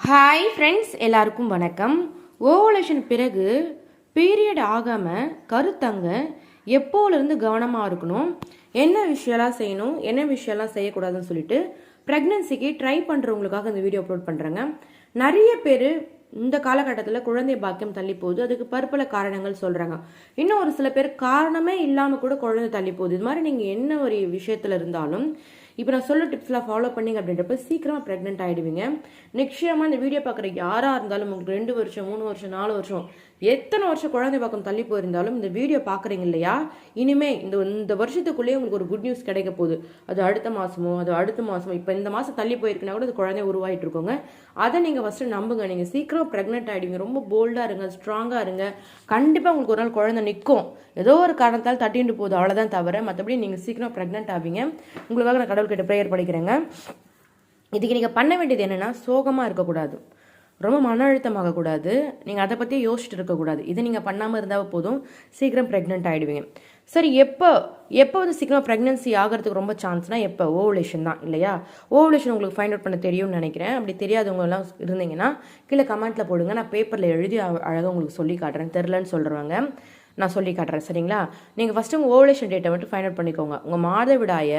Hi friends எல்லாருக்கும் வணக்கம். Ovulation பிறகு பீரியட் ஆகாமல் கருத்தங்க எப்போலேருந்து கவனமாக இருக்கணும் என்ன விஷயம்லாம் செய்யணும் என்ன விஷயம்லாம் செய்யக்கூடாதுன்னு சொல்லிட்டு ப்ரெக்னன்சிக்கு ட்ரை பண்ணுறவங்களுக்காக இந்த வீடியோ அப்லோட் பண்ணுறேங்க நிறைய பேர் இந்த காலகட்டத்தில் குழந்தை பாக்கியம் தள்ளி போகுது அதுக்கு பற்பல காரணங்கள் சொல்கிறாங்க இன்னும் ஒரு சில பேர் காரணமே இல்லாமல் கூட குழந்தை தள்ளி போகுது. இது மாதிரி நீங்கள் என்ன ஒரு விஷயத்தில் இருந்தாலும் இப்போ நான் சொல்ல டிப்ஸ்லாம் ஃபாலோ பண்ணீங்க அப்படின்றப்ப சீக்கிரமாக ப்ரெக்னென்ட் ஆகிடுவீங்க நிச்சயமாக இந்த வீடியோ பார்க்குற யாராக இருந்தாலும் உங்களுக்கு ரெண்டு வருஷம் மூணு வருஷம் நாலு வருஷம் எத்தனை வருஷம் குழந்தை பக்கம் தள்ளி போயிருந்தாலும் இந்த வீடியோ பார்க்குறீங்க இல்லையா? இனிமே இந்த இந்த வருஷத்துக்குள்ளேயே உங்களுக்கு ஒரு குட் நியூஸ் கிடைக்க போகுது. அது அடுத்த மாதமோ அது அடுத்த மாதமோ இப்போ இந்த மாதம் தள்ளி போயிருக்குன்னா கூட அது குழந்தை உருவாகிட்டு இருக்கோங்க. அதை நீங்கள் ஃபஸ்ட்டு நம்புங்க. நீங்கள் சீக்கிரம் ப்ரெக்னென்ட் ஆகிடுவீங்க ரொம்ப போல்டாக இருங்க ஸ்ட்ராங்காக இருங்க. கண்டிப்பாக உங்களுக்கு ஒரு நாள் குழந்தை நிற்கும் ஏதோ ஒரு காரணத்தால் தட்டிட்டு போகுது. அவ்வளோதான் தவிர மற்றபடி நீங்கள் சீக்கிரம் ப்ரெக்னென்ட் ஆவீங்க. உங்களுக்காக நான் கடவுள்கிட்ட ப்ரேயர் படிக்கிறேங்க. இதுக்கு நீங்கள் பண்ண வேண்டியது என்னென்னா சோகமாக இருக்கக்கூடாது. ரொம்ப மன அழுத்தமாகக்கூடாது நீங்கள் அதை பற்றி யோசிச்சுட்டு இருக்கக்கூடாது இதை நீங்கள் பண்ணாமல் இருந்தால் போதும். சீக்கிரம் ப்ரெக்னென்ட் ஆகிடுவீங்க சரி எப்போ எப்போ வந்து சீக்கிரம் ப்ரெக்னன்சி ஆகிறதுக்கு ரொம்ப சான்ஸ்னால் எப்போ? ஓவலேஷன் தான் இல்லையா? ஓவலேஷன் உங்களுக்கு ஃபைண்ட் அவுட் பண்ண தெரியும்னு நினைக்கிறேன். அப்படி தெரியாதவங்க எல்லாம் இருந்தீங்கன்னா கீழே கமெண்ட்டில் போடுங்க. நான் பேப்பரில் எழுதி அழகாக உங்களுக்கு சொல்லி காட்டுறேன். தெரிலன்னு சொல்கிறவங்க நான் சொல்லி காட்டுறேன் சரிங்களா? நீங்கள் ஃபஸ்ட்டு உங்கள் ஓவலேஷன் டேட்டை மட்டும் ஃபைன் அவுட் பண்ணிக்கோங்க. உங்கள் மாதவிடாய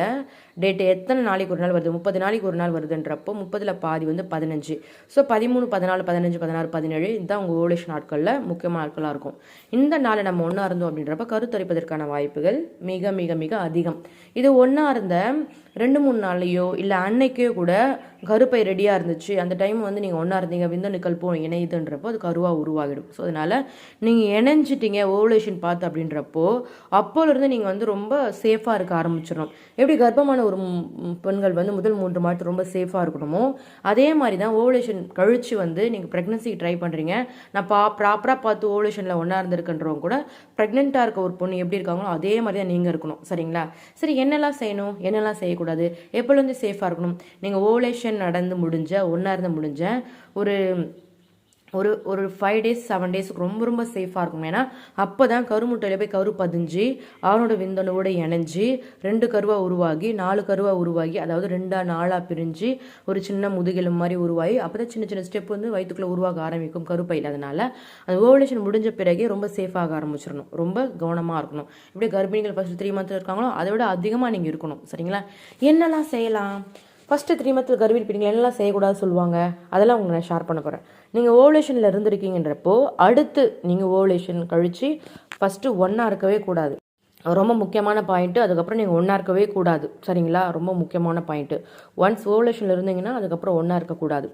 டேட்டு எத்தனை நாளைக்கு ஒரு நாள் வருது? முப்பது நாளைக்கு ஒரு நாள் வருதுன்றப்போ முப்பதில் பாதி வந்து பதினஞ்சு. ஸோ பதிமூணு பதினாலு பதினஞ்சு பதினாறு பதினேழு இதுதான் உங்கள் ஓவலேஷன் நாட்களில் முக்கியமான நாட்களாக இருக்கும். இந்த நாளை நம்ம ஒன்றா இருந்தோம் அப்படின்றப்ப கருத்தரிப்பதற்கான வாய்ப்புகள் மிக மிக மிக அதிகம். இது ஒன்றா இருந்த ரெண்டு மூணு நாள்லையோ இல்லை அன்னைக்கே கூட கருப்பை ரெடியாக இருந்துச்சு. அந்த டைம் வந்து நீங்கள் ஒன்றா இருந்தீங்க. விந்தணுக்கள் போ இணையுதுன்றப்போ அது கருவாக உருவாகிடும். ஸோ அதனால் நீங்கள் இணைஞ்சிட்டீங்க ஓவலேஷன் பார்த்து அப்படின்றப்போ அப்போலேருந்து நீங்கள் வந்து ரொம்ப சேஃபாக இருக்க ஆரம்பிச்சிடணும். எப்படி கர்ப்பமான ஒரு பெண்கள் வந்து முதல் மூன்று மாதத்து ரொம்ப சேஃபாக இருக்கணுமோ அதே மாதிரி தான் ஓவலேஷன் கழித்து வந்து நீங்கள் ப்ரெக்னன்சிக்கு ட்ரை பண்ணுறீங்க நான் பா ப்ராப்பராக பார்த்து ஓவலேஷனில் ஒன்றா இருந்திருக்குன்றவங்க கூட ப்ரெக்னெண்ட்டாக இருக்க ஒரு பொண்ணு எப்படி இருக்காங்களோ அதே மாதிரி தான் நீங்கள் இருக்கணும். சரிங்களா? சரி என்னெல்லாம் செய்யணும்? என்னெல்லாம் செய்யக்கூடாது? எப்போலேருந்து சேஃபாக இருக்கணும்? நீங்கள் ஓவலேஷன் நடந்து முடிஞ்ச ஒன்றா இருந்து முடிஞ்ச ஒரு ஒரு ஒரு ஃபைவ் டேஸ் செவன் டேஸ்க்கு ரொம்ப ரொம்ப சேஃபாக இருக்கும் ஏன்னா அப்போ தான் கருமுட்டையில் போய் கரு பதிஞ்சு அவனோட விந்தணுவோடு இணைஞ்சு ரெண்டு கருவாக உருவாகி நாலு கருவாக உருவாகி அதாவது ரெண்டாக நாளாக பிரிஞ்சு ஒரு சின்ன முதுகெலும் மாதிரி உருவாகி அப்போ தான் சின்ன சின்ன ஸ்டெப் வந்து வயிற்றுக்குள்ளே உருவாக ஆரம்பிக்கும் கருப்பையில் அதனால் அந்த ஓவலேஷன் முடிஞ்ச பிறகே ரொம்ப சேஃபாக ஆரம்பிச்சிடணும். ரொம்ப கவனமாக இருக்கணும். இப்படி கர்ப்பிணிகள் ஃபஸ்ட்டு த்ரீ மந்த் இருக்காங்களோ அதை விட அதிகமாக நீங்கள் இருக்கணும். சரிங்களா? என்னெல்லாம் செய்யலாம்? ஃபஸ்ட்டு த்ரீ மந்த்தில் கர்ப்பிணி என்னெல்லாம் செய்யக்கூடாது சொல்லுவாங்க அதெல்லாம் உங்களுக்கு நான் ஷேர் பண்ண போகிறேன் நீங்கள் ஓவலேஷனில் இருந்திருக்கீங்கன்றப்போ அடுத்து நீங்கள் ஓவலேஷன் கழித்து ஃபஸ்ட்டு ஒன்றா இருக்கவே கூடாது. ரொம்ப முக்கியமான பாயிண்ட்டு அதுக்கப்புறம் நீங்கள் ஒன்றா இருக்கவே கூடாது. சரிங்களா? ரொம்ப முக்கியமான பாயிண்ட்டு ஒன்ஸ் ஓவலேஷனில் இருந்தீங்கன்னா அதுக்கப்புறம் ஒன்றா இருக்கக்கூடாது.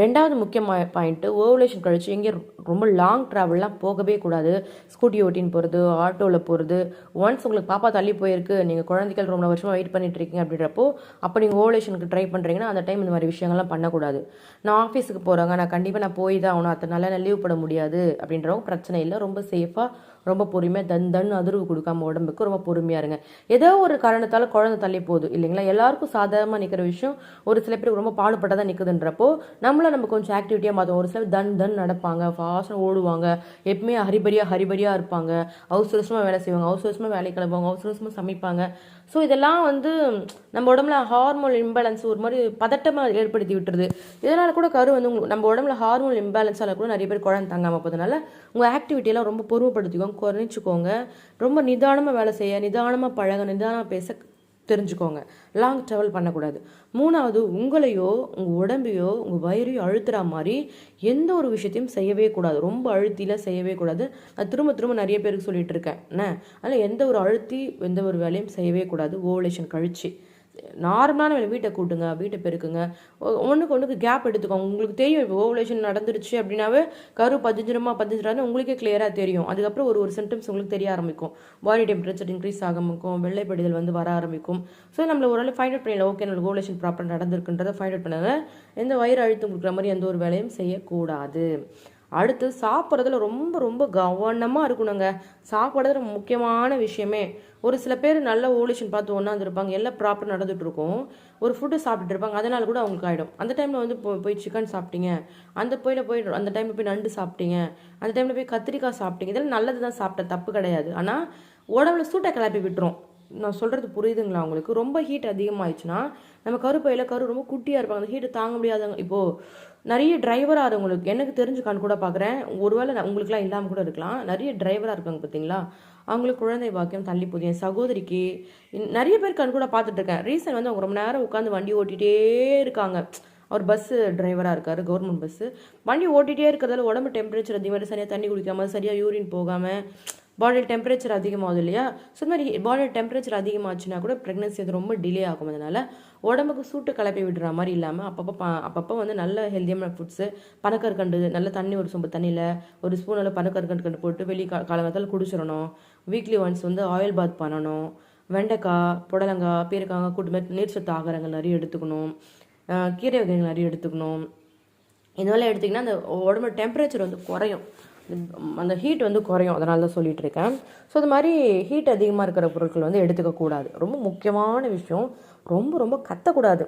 ரெண்டாவது முக்கியமான பாயிண்ட்டு ஓவலேஷன் கழிச்சு எங்கேயும் ரொம்ப லாங் ட்ராவல்லாம் போகவே கூடாது. ஸ்கூட்டி ஓட்டின்னு போகிறது ஆட்டோவில் போகிறது ஒன்ஸ் உங்களுக்கு பாப்பா தள்ளி போயிருக்கு நீங்கள் குழந்தைகள் ரொம்ப வருஷமாக வெயிட் பண்ணிட்டு இருக்கீங்க அப்படின்றப்போ அப்போ நீங்கள் ஓவலேஷனுக்கு ட்ரை பண்ணுறீங்கன்னா அந்த டைம் இந்த மாதிரி விஷயங்கள்லாம் பண்ணக்கூடாது. நான் ஆஃபீஸுக்கு போகிறாங்க நான் கண்டிப்பாக நான் போய் தான் ஆகணும். அத்தனை நாளில் நான் லீவ் போட முடியாது அப்படின்றவங்க பிரச்சனை இல்லை. ரொம்ப சேஃபாக ரொம்ப பொறுமையாக தன் தன் அதிர்வு கொடுக்காம உடம்புக்கு ரொம்ப பொறுமையாக இருங்க. ஏதோ ஒரு காரணத்தால் குழந்தை தள்ளி போகுது இல்லைங்களா? எல்லாருக்கும் சாதாரணமாக நிற்கிற விஷயம் ஒரு சில பேருக்கு ரொம்ப பாடுபட்டதாக நிற்குதுன்றப்போ நம்மள நம்ம கொஞ்சம் ஆக்டிவிட்டியாக மாற்றோம் ஒரு சிலர் தன் தன் நடப்பாங்க. ஃபாஸ்ட்டாக ஓடுவாங்க. எப்பவுமே ஹரிபரியாக ஹரிபரியாக இருப்பாங்க. அவசரமாக வேலை செய்வாங்க. அவசரமாக வேலை கிளம்புவாங்க. அவசரமாக சமைப்பாங்க. ஸோ இதெல்லாம் வந்து நம்ம உடம்புல ஹார்மோன் இம்பேலன்ஸ் ஒரு மாதிரி பதட்டமாக ஏற்படுத்தி விட்டுருது. இதனால் கூட கரு வந்து உங்களுக்கு நம்ம உடம்புல ஹார்மோன் இம்பேலன்ஸால் கூட நிறைய பேர் குழந்தை தாங்காமல் போகிறதுனால உங்கள் ஆக்டிவிட்டியெல்லாம் ரொம்ப பொறுமைப்படுத்திக்கோங்க. குறைச்சிக்கோங்க. ரொம்ப நிதானமாக வேலை செய்ய நிதானமாக பழக நிதானமாக பேச தெரிஞ்சுக்கோங்க. லாங் ட்ராவல் பண்ணக்கூடாது. மூணாவது உங்களையோ உங்கள் உடம்பையோ உங்கள் வயிறையோ அழுத்துற மாதிரி எந்த ஒரு விஷயத்தையும் செய்யவே கூடாது. ரொம்ப அழுத்தியில் செய்யவே கூடாது. நான் திரும்ப திரும்ப நிறைய பேருக்கு சொல்லிகிட்டு இருக்கேன். என்ன? அதனால் எந்த ஒரு அழுத்தி எந்த ஒரு வேலையும் செய்யவே கூடாது. ஓவலேஷன் கழிச்சு. நார்மலான வேலை வீட்டை கூட்டுங்க வீட்டை பெருக்குங்க. ஒன்றுக்கு ஒன்றுக்கு கேப் எடுத்துக்கோங்க உங்களுக்கு தெரியும் இப்போ ஓவலேஷன் நடந்துருச்சு அப்படின்னாவே கரு பதிஞ்சிரமா பதிஞ்சிரான்னு உங்களுக்கே கிளியராக தெரியும். அதுக்கப்புறம் ஒரு ஒரு சிம்டம்ஸ் உங்களுக்கு தெரிய ஆரம்பிக்கும். பாடி டெம்பரேச்சர் இன்க்ரீஸ் ஆரம்பிக்கும் வெள்ளைப்படிதல் வந்து வர ஆரம்பிக்கும். ஸோ நம்மள ஒரு ஃபைண்ட் அவுட் பண்ணிடலாம் ஓகே நம்மளுக்கு ஓவலேஷன் ப்ராப்பராக நடந்திருக்குன்றதை ஃபைண்ட் அவுட் பண்ணாங்க எந்த வயிறு அழுத்தம் கொடுக்குற மாதிரி எந்த ஒரு வேலையும் செய்யக்கூடாது. அடுத்து சாப்பிட்றதுல ரொம்ப ரொம்ப கவனமாக இருக்கணுங்க. சாப்பிட்றது ரொம்ப முக்கியமான விஷயமே. ஒரு சில பேர் நல்ல ஓலிஷன் பார்த்து ஒன்றாந்துருப்பாங்க எல்லாம் ப்ராப்பர் நடந்துட்டு இருக்கும் ஒரு ஃபுட்டு சாப்பிட்டுட்டு இருப்பாங்க. அதனால கூட அவங்களுக்கு ஆகிடும் அந்த டைமில் வந்து போய் போய் சிக்கன் சாப்பிட்டீங்க. அந்த போயில போய் அந்த டைமில் போய் நண்டு சாப்பிட்டீங்க. அந்த டைமில் போய் கத்திரிக்காய் சாப்பிட்டீங்க. இதெல்லாம் நல்லது தான் சாப்பிட்ட தப்பு கிடையாது. ஆனால் உடம்புல சூட்டை கிளப்பி விட்டுரும். நான் சொல்கிறது புரியுதுங்களா உங்களுக்கு? ரொம்ப ஹீட் அதிகமாகிடுச்சுன்னா நம்ம கருப்பையில் கரு ரொம்ப குட்டியாக இருப்பாங்க. அந்த ஹீட்டை தாங்க முடியாதவங்க. இப்போது நிறைய டிரைவராக இருக்கவங்களுக்கு எனக்கு தெரிஞ்சு கண் கூட பார்க்குறேன் ஒருவேளை உங்களுக்குலாம் இல்லாமல் கூட இருக்கலாம். நிறைய டிரைவராக இருக்காங்க பார்த்தீங்களா அவங்களுக்கு குழந்தை பாக்கியம் தள்ளி போதும் என் சகோதரிக்கு நிறைய பேர் கண் கூட பார்த்துட்ருக்கேன் ரீசன் வந்து அவங்க ரொம்ப நேரம் உட்காந்து வண்டி ஓட்டிகிட்டே இருக்காங்க. அவர் பஸ்ஸு டிரைவராக இருக்கார் கவர்மெண்ட் பஸ்ஸு வண்டி ஓட்டிகிட்டே இருக்கிறதால உடம்பு டெம்பரேச்சர் அதிகமாக சரியாக தண்ணி குடிக்காமல் சரியாக யூரின் போகாமல் பாடி டெம்பரேச்சர் அதிகமாகுது இல்லையா? ஸோ இந்த மாதிரி பாடி டெம்பரேச்சர் அதிகமாச்சுன்னா கூட ப்ரெக்னன்சி அது ரொம்ப டிலே ஆகும் அதனால் உடம்புக்கு சூட்டு கிளப்பி விடுற மாதிரி இல்லாமல் அப்பப்போ ப அப்பப்போ வந்து நல்ல ஹெல்த்தியான ஃபுட்ஸு பனக்கற்கண்டு நல்ல தண்ணி ஒரு சொம்பு தண்ணியில் ஒரு ஸ்பூன் அளவு பனக்கற்கண்டு கண்டு போட்டு வெளி கா காலங்காலத்தில் குடிச்சிடணும். வீக்லி ஒன்ஸ் வந்து ஆயில் பாத் பண்ணணும். வெண்டைக்காய் புடலங்காய் பீரக்காய் கூட்டு மாதிரி சத்து ஆகாரங்கள் நிறைய எடுத்துக்கணும். கீரை வகைகள் நிறைய எடுத்துக்கணும். இதெல்லாம் எடுத்திங்கன்னா அந்த உடம்பு டெம்பரேச்சர் வந்து குறையும். அந்த ஹீட் வந்து குறையும். அதனால தான் சொல்லிகிட்டு இருக்கேன். ஸோ இது மாதிரி ஹீட் அதிகமாக இருக்கிற பொருட்கள் வந்து எடுத்துக்கக்கூடாது ரொம்ப முக்கியமான விஷயம். ரொம்ப ரொம்ப கத்தக்கூடாது.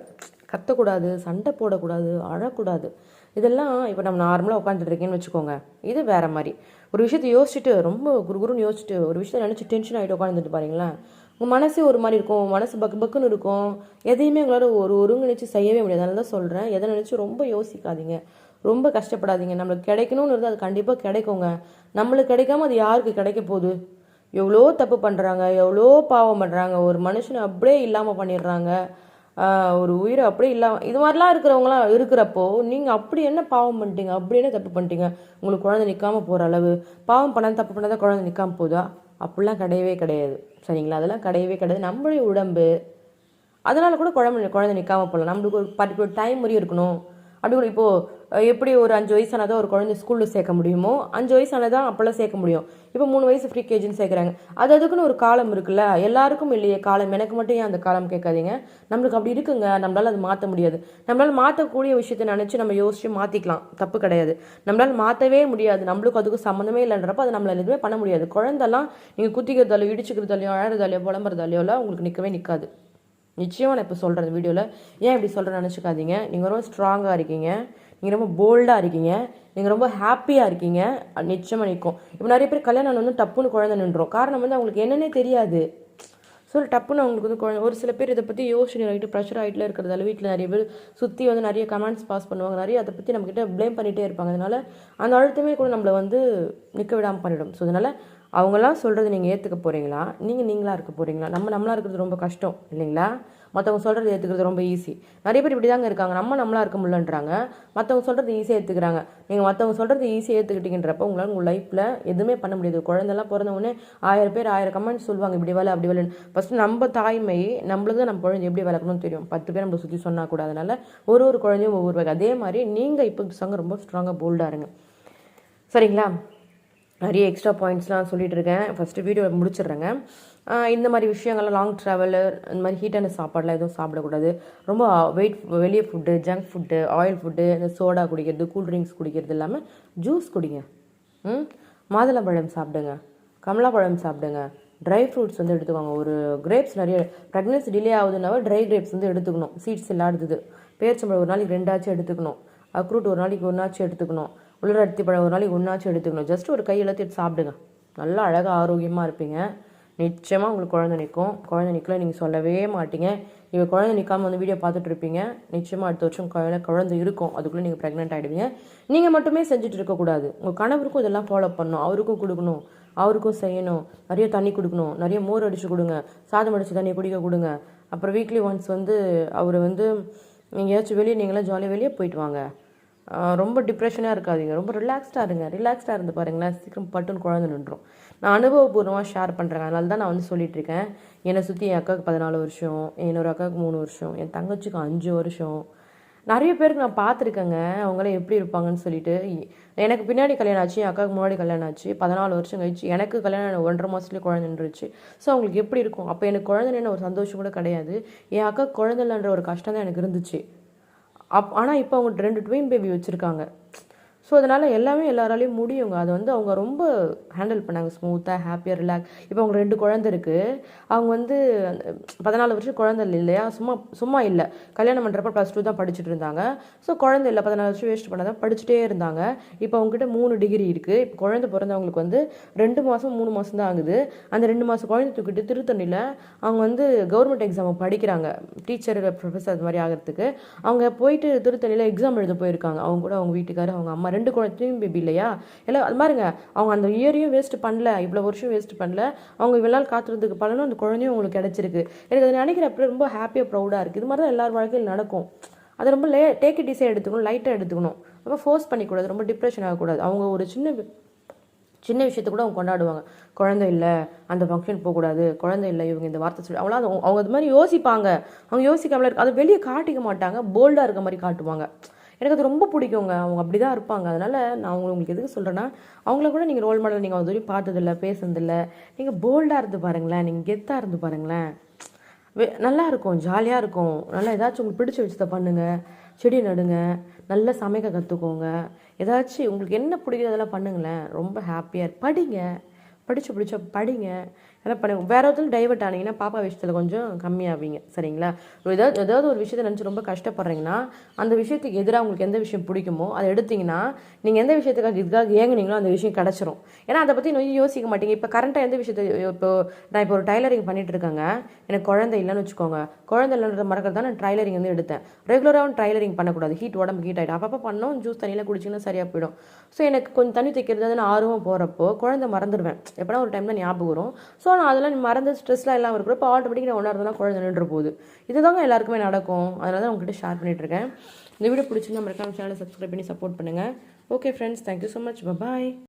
கத்தக்கூடாது சண்டை போடக்கூடாது அழக்கூடாது. இதெல்லாம் இப்போ நம்ம நார்மலாக உட்காந்துட்டு இருக்கேன்னு வச்சுக்கோங்க. இது வேறு மாதிரி. ஒரு விஷயத்தை யோசிச்சுட்டு ரொம்ப குருகுருன்னு யோசிச்சுட்டு ஒரு விஷயத்தை நினச்சி டென்ஷன் ஆகிட்டு உட்காந்துட்டு பாருங்களேன். உங்கள் மனசே ஒரு மாதிரி இருக்கும். மனசு பக்கு பக்குன்னு இருக்கும். எதையுமே உங்களால் ஒரு ஒருங்கிணைச்சு செய்யவே முடியாது. அதனால தான் சொல்கிறேன் எதை நினச்சி ரொம்ப யோசிக்காதீங்க. ரொம்ப கஷ்டப்படாதீங்க. நம்மளுக்கு கிடைக்கணும்னு இருந்தால் அது கண்டிப்பாக கிடைக்குங்க. நம்மளுக்கு கிடைக்காம அது யாருக்கு கிடைக்க போகுது? எவ்வளோ தப்பு பண்ணுறாங்க எவ்வளோ பாவம் பண்ணுறாங்க ஒரு மனுஷனை அப்படியே இல்லாமல் பண்ணிடுறாங்க. ஒரு உயிரை அப்படியே இல்லாமல் இது மாதிரிலாம் இருக்கிறவங்களாம் இருக்கிறப்போ நீங்கள் அப்படி என்ன பாவம் பண்ணிட்டீங்க? அப்படி என்ன தப்பு பண்ணிட்டீங்க? உங்களுக்கு குழந்தை நிற்காம போகிற அளவு. பாவம் பண்ணாத தப்பு பண்ணாதான் குழந்தை நிற்காமல் போதா? அப்படிலாம் கிடையவே கிடையாது. சரிங்களா? அதெல்லாம் கிடையவே கிடையாது. நம்மளுடைய உடம்பு. அதனால் கூட குழம்பு குழந்தை நிற்காமல் போகலாம். நம்மளுக்கு ஒரு பர்டிகுலர் டைம் வரையும் இருக்கணும். அப்படி கூட இப்போது எப்படி ஒரு அஞ்சு வயசானதாக ஒரு குழந்தை ஸ்கூலில் சேர்க்க முடியுமோ அஞ்சு வயசானதான் அப்போல்லாம் சேர்க்க முடியும். இப்போ மூணு வயசு ஃப்ரீ கேஜின்னு சேர்க்குறாங்க. அது அதுக்குன்னு ஒரு காலம் இருக்குல்ல. எல்லாருக்கும் இல்லையே காலம். எனக்கு மட்டும் ஏன் அந்த காலம் கேட்காதீங்க? நம்மளுக்கு அப்படி இருக்குங்க. நம்மளால் அது மாற்ற முடியாது. நம்மளால் மாற்றக்கூடிய விஷயத்தை நினச்சி நம்ம யோசித்து மாற்றிக்கலாம் தப்பு கிடையாது. நம்மளால் மாற்றவே முடியாது. நம்மளுக்கு அதுக்கும் சம்மந்தமே இல்லைன்றப்ப அதை நம்மளால் எதுவுமே பண்ண முடியாது. குழந்தெல்லாம் நீங்கள் குத்திக்கிறதாலையோ இடிச்சுக்கிறதாலையோ அழறதாலையோ புலம்புறதாலையோலாம் உங்களுக்கு நிற்கவே நிற்காது நிச்சயமாக நான் இப்போ சொல்கிறேன் வீடியோவில் ஏன் இப்படி சொல்கிறேன்னு நினச்சிக்காதீங்க. நீங்கள் ரொம்ப ஸ்ட்ராங்காக இருக்கீங்க. நீங்கள் ரொம்ப போல்டாக இருக்கீங்க. நீங்கள் ரொம்ப ஹாப்பியாக இருக்கீங்க. நிச்சயமாக நிற்கும் இப்போ நிறைய பேர் கல்யாணம் வந்து டப்புன்னு குழந்தை நின்றோம் காரணம் வந்து அவங்களுக்கு என்னன்னே தெரியாது. ஸோ டப்புன்னு அவங்களுக்கு வந்து குழந்தை ஒரு சில பேர் இதை பற்றி யோசனை ஆகிட்டு ப்ரெஷர் ஆகிட்டுல இருக்கிறதால வீட்டில் நிறைய பேர் சுற்றி வந்து நிறைய கமெண்ட்ஸ் பாஸ் பண்ணுவாங்க. நிறைய அதை பற்றி நம்மக்கிட்ட ப்ளேம் பண்ணிகிட்டே இருப்பாங்க. அதனால் அந்த அழுத்தமே கூட நம்மளை வந்து நிற்க விடாமல் பண்ணிவிடும் ஸோ அதனால் அவங்களாம் சொல்கிறது நீங்கள் ஏற்றுக்க போகிறீங்களா நீங்கள் நீங்களாக இருக்க போகிறீங்களா நம்ம நம்மளாக இருக்கிறது ரொம்ப கஷ்டம் இல்லைங்களா? மற்றவங்க சொல்கிறது ஏற்றுக்கிறது ரொம்ப ஈஸி நிறைய பேர் இப்படி தாங்க இருக்காங்க. நம்ம நம்மளாக இருக்க முடியலன்றாங்க. மற்றவங்க சொல்கிறது ஈஸியாக ஏற்றுக்கிறாங்க நீங்கள் மற்றவங்க சொல்கிறது ஈஸியாக ஏற்றுக்கிட்டீங்கன்றப்ப உங்களால் உங்கள் லைஃப்பில் எதுவுமே பண்ண முடியாது. குழந்தெல்லாம் பிறந்தவொடனே ஆயிரம் பேர் ஆயிரம் கமெண்ட்ஸ் சொல்லுவாங்க. இப்படி வேலை அப்படி வேலைன்னு. ஃபஸ்ட்டு நம்ம தாய்மை நம்மளுக்கு தான் நம்ம குழந்தை எப்படி வளர்க்கணும்னு தெரியும். பத்து பேர் நம்மளை சுற்றி சொன்னால் கூட. அதனால் ஒரு ஒரு குழந்தையும் ஒவ்வொரு வகை. அதே மாதிரி நீங்கள் இப்போ சங்க ரொம்ப ஸ்ட்ராங்காக போல்டாக இருங்க. சரிங்களா? நிறைய எக்ஸ்ட்ரா பாயிண்ட்ஸ்லாம் சொல்லிகிட்டு இருக்கேன். ஃபஸ்ட்டு வீடியோ முடிச்சிடுறேங்க. இந்த மாதிரி விஷயங்கள்லாம் லாங் ட்ராவலு இந்த மாதிரி ஹீட்டான சாப்பாடெலாம் எதுவும் சாப்பிடக்கூடாது. ரொம்ப வெயிட் வெளியே food junk food oil food இந்த சோடா குடிக்கிறது கூல் ட்ரிங்க்ஸ் குடிக்கிறது இல்லாமல் ஜூஸ் குடிங்க. ம்? மாதுளம்பழம் சாப்பிடுங்க. கமலாப்பழம் சாப்பிடுங்க. ட்ரை ஃப்ரூட்ஸ் வந்து எடுத்துக்கோங்க. ஒரு கிரேப்ஸ் நிறைய ப்ரெக்னன்சி டிலே ஆகுதுனாவே ட்ரை கிரேப்ஸ் வந்து எடுத்துக்கணும். சீட்ஸ் இல்லாதது பேரிச்சம்பழம் ஒரு நாளைக்கு ரெண்டாச்சும் எடுத்துக்கணும். அக்ரூட் ஒரு நாளைக்கு ஒன்றாச்சும் எடுத்துக்கணும். உலர் அரிசி பழம் ஒரு நாளைக்கு ஒன்றாச்சும் எடுத்துக்கணும். ஜஸ்ட் ஒரு கை எடுத்து சாப்பிடுங்க. நல்லா அழகாக ஆரோக்கியமாக இருப்பீங்க. நிச்சயமாக உங்களுக்கு குழந்தை நிற்கும் குழந்தை நிற்கல நீங்கள் சொல்லவே மாட்டீங்க. இப்போ குழந்தை நிற்காம வந்து வீடியோ பார்த்துட்டு இருப்பீங்க. நிச்சயமாக அடுத்த வருஷம் குழந்தை குழந்தை இருக்கும். அதுக்குள்ளே நீங்கள் ப்ரெக்னென்ட் ஆகிடுவீங்க நீங்கள் மட்டுமே செஞ்சுட்டு இருக்கக்கூடாது உங்கள் கணவருக்கும் இதெல்லாம் ஃபாலோ பண்ணணும். அவருக்கும் கொடுக்கணும். அவருக்கும் செய்யணும். நிறைய தண்ணி கொடுக்கணும். நிறைய மோர் அடித்து கொடுங்க. சாதம் அடித்து தண்ணியை குடிக்க கொடுங்க. அப்புறம் வீக்லி ஒன்ஸ் வந்து அவர் வந்து எங்கேயாச்சும் வெளியே நீங்களாம் ஜாலியாக வெளியே போயிட்டு வாங்க. ரொம்ப டிப்ரெஷனாக இருக்காதீங்க. ரொம்ப ரிலாக்ஸ்டாக இருங்க. ரிலாக்ஸ்டாக இருந்து பாருங்களேன் சீக்கிரம் பட்டுன்னு குழந்தை நின்றும் நான் அனுபவபூர்வமாக ஷேர் பண்ணுறேன் அதனால தான் நான் வந்து சொல்லிகிட்ருக்கேன் இருக்கேன். என்னை சுற்றி என் அக்காவுக்கு பதினாலு வருஷம் என்னோடய அக்காவுக்கு மூணு வருஷம் என் தங்கச்சிக்கு அஞ்சு வருஷம். நிறைய பேருக்கு நான் பார்த்துருக்கேங்க. அவங்களாம் எப்படி இருப்பாங்கன்னு சொல்லிட்டு. எனக்கு பின்னாடி கல்யாணம் ஆச்சு என் அக்காவுக்கு முன்னாடி கல்யாணம் ஆச்சு. பதினாலு வருஷம் கழிச்சு எனக்கு கல்யாணம் ஒன்றரை மாதத்துலேயே குழந்தை நின்றுச்சு ஸோ அவங்களுக்கு எப்படி இருக்கும்? அப்போ எனக்கு குழந்தைன்னு ஒரு சந்தோஷம் கூட கிடையாது. என் அக்கா குழந்தைன்ற ஒரு கஷ்டம் தான் எனக்கு இருந்துச்சு. அப் ஆனால் இப்போ அவங்க ரெண்டு ட்வீன் பேபி வச்சுருக்காங்க. ஸோ அதனால் எல்லாமே எல்லாராலையும் முடியுங்க. அதை வந்து அவங்க ரொம்ப ஹேண்டில் பண்ணாங்க. ஸ்மூத்தாக ஹாப்பியாக ரிலாக்ஸ் இப்போ அவங்க ரெண்டு குழந்தை இருக்குது அவங்க வந்து அந்த பதினாலு வருஷம் குழந்தை இல்லை இல்லையா? சும்மா சும்மா இல்லை. கல்யாணம் பண்ணுறப்ப ப்ளஸ் டூ தான் படிச்சுட்டு இருந்தாங்க. ஸோ குழந்தை இல்லை பதினாலு வருஷம் வேஸ்ட் பண்ணாதான் படிச்சுட்டே இருந்தாங்க. இப்போ அவங்ககிட்ட மூணு டிகிரி இருக்குது இப்போ குழந்தை பிறந்தவங்களுக்கு வந்து ரெண்டு மாதம் மூணு மாதம் தான் ஆகுது. அந்த ரெண்டு மாதம் குழந்தை தூக்கிட்டு திருத்தணியில் அவங்க வந்து கவர்மெண்ட் எக்ஸாம் படிக்கிறாங்க. டீச்சர் ப்ரொஃபஸர் அது மாதிரி ஆகிறதுக்கு. அவங்க போயிட்டு திருத்தணியில் எக்ஸாம் எழுத போயிருக்காங்க. அவங்க கூட அவங்க வீட்டுக்காரர் அவங்க அம்மா ரெண்டு குழந்தையும் பேபி இல்லையா? எல்லாம் அது மாதிரிங்க அவங்க அந்த இயரையும் வேஸ்ட் பண்ணல இவ்வளோ வருஷம் வேஸ்ட் பண்ணல அவங்க இவ்வளோ நாள் காத்துறதுக்கு பலனும் அந்த குழந்தையும் அவங்களுக்கு கிடச்சிருக்கு. எனக்கு அதை நினைக்கிறப்ப ரொம்ப ஹாப்பியாக ப்ரௌடாக இருக்குது இது மாதிரி தான் எல்லார் வாழ்க்கையில் நடக்கும். அதை ரொம்ப லே டேக் இட் ஈஸியாக எடுத்துக்கணும் லைட்டாக எடுத்துக்கணும். ரொம்ப ஃபோர்ஸ் பண்ணிக்கூடாது ரொம்ப டிப்ரெஷன் ஆகக்கூடாது. அவங்க ஒரு சின்ன சின்ன விஷயத்தை கூட அவங்க கொண்டாடுவாங்க. குழந்தை இல்லை அந்த ஃபங்க்ஷன் போகக்கூடாது குழந்தை இல்லை இவங்க இந்த வார்த்தை சொல்லி அவங்களாம் அது- அவங்க அது மாதிரி யோசிப்பாங்க. அவங்க யோசிக்காமல இருக்கு அதை வெளியே காட்டிக்க மாட்டாங்க போல்டாக இருக்க மாதிரி காட்டுவாங்க. எனக்கு அது ரொம்ப பிடிக்குங்க. அவங்க அப்படி தான் இருப்பாங்க. அதனால் நான் அவங்க உங்களுக்கு எதுக்கு சொல்கிறேன்னா அவங்கள கூட நீங்கள் ரோல் மாடல் நீங்கள் அது வரையும் பார்த்ததில்ல பேசுனதில்ல. நீங்கள் போல்டாக இருந்து பாருங்களேன். நீங்கள் கெத்தாக இருந்து பாருங்களேன். நல்லா இருக்கும் ஜாலியாக இருக்கும். நல்லா ஏதாச்சும் உங்களுக்கு பிடிச்ச விஷயத்த பண்ணுங்கள் செடி நடுங்க. நல்லா சமைக்க கற்றுக்கோங்க ஏதாச்சும் உங்களுக்கு என்ன பிடிக்குது அதெல்லாம் பண்ணுங்களேன். ரொம்ப ஹாப்பியாக படிங்க. படித்து பிடிச்ச படிங்க. என்ன பண்ணுங்க. வேற ஒருத்தர் டைவர்ட் ஆனீங்கன்னா பாப்பா விஷயத்தில் கொஞ்சம் கம்மியாவீங்க. சரிங்களா? ஏதாவது ஏதாவது ஒரு விஷயத்தை நினச்சி ரொம்ப கஷ்டப்படுறீங்கன்னா அந்த விஷயத்துக்கு எதிராக உங்களுக்கு எந்த விஷயம் பிடிக்குமோ அதை எடுத்தீங்கன்னா நீங்கள் எந்த விஷயத்துக்காக இதுக்காக ஏங்குனீங்களோ அந்த விஷயம் கிடச்சிரும். ஏன்னா அதை பற்றி நோய் யோசிக்க மாட்டீங்க. இப்போ கரண்ட்டாக எந்த விஷயத்தை இப்போ நான் இப்போ ஒரு டைலரிங் பண்ணிட்டு இருக்கேங்க. எனக்கு குழந்தை இல்லைன்னு வச்சுக்கோங்க. குழந்தை இல்லைன்றத மறக்கிறது தான் நான் டைலரிங் வந்து எடுத்தேன். ரெகுலராகவும் டைலரிங் பண்ணக்கூடாது. ஹீட் உடம்பு ஹீட் ஆகிடும் அப்பப்போ பண்ணோம் ஜூஸ் தண்ணியில் குடிச்சிங்கன்னா சரியாக போயிடும். ஸோ எனக்கு கொஞ்சம் தண்ணி தைக்கிறது நான் ஆர்வம் போகிறப்போ குழந்தை மறந்துடுவேன். எப்போனா ஒரு டைம் ஞாபகம் வரும். ஸோ நான் அதெல்லாம் மறந்து ஸ்ட்ரெஸ்லாம் எல்லாம் இருக்கிறப்போ ஆட்டோமேட்டிக் நான் ஒன்றா குழந்தை நின்று போகுது. இதுதாங்க எல்லாருக்குமே நடக்கும். அதனால தான் உங்ககிட்ட ஷேர் பண்ணிகிட்ருக்கேன் இருக்கேன். இந்த வீடியோ பிடிச்சிருந்தா மறக்காம சேனலை சப்ஸ்கிரைப் பண்ணி சப்போர்ட் பண்ணுங்கள் okay friends thank you so much bye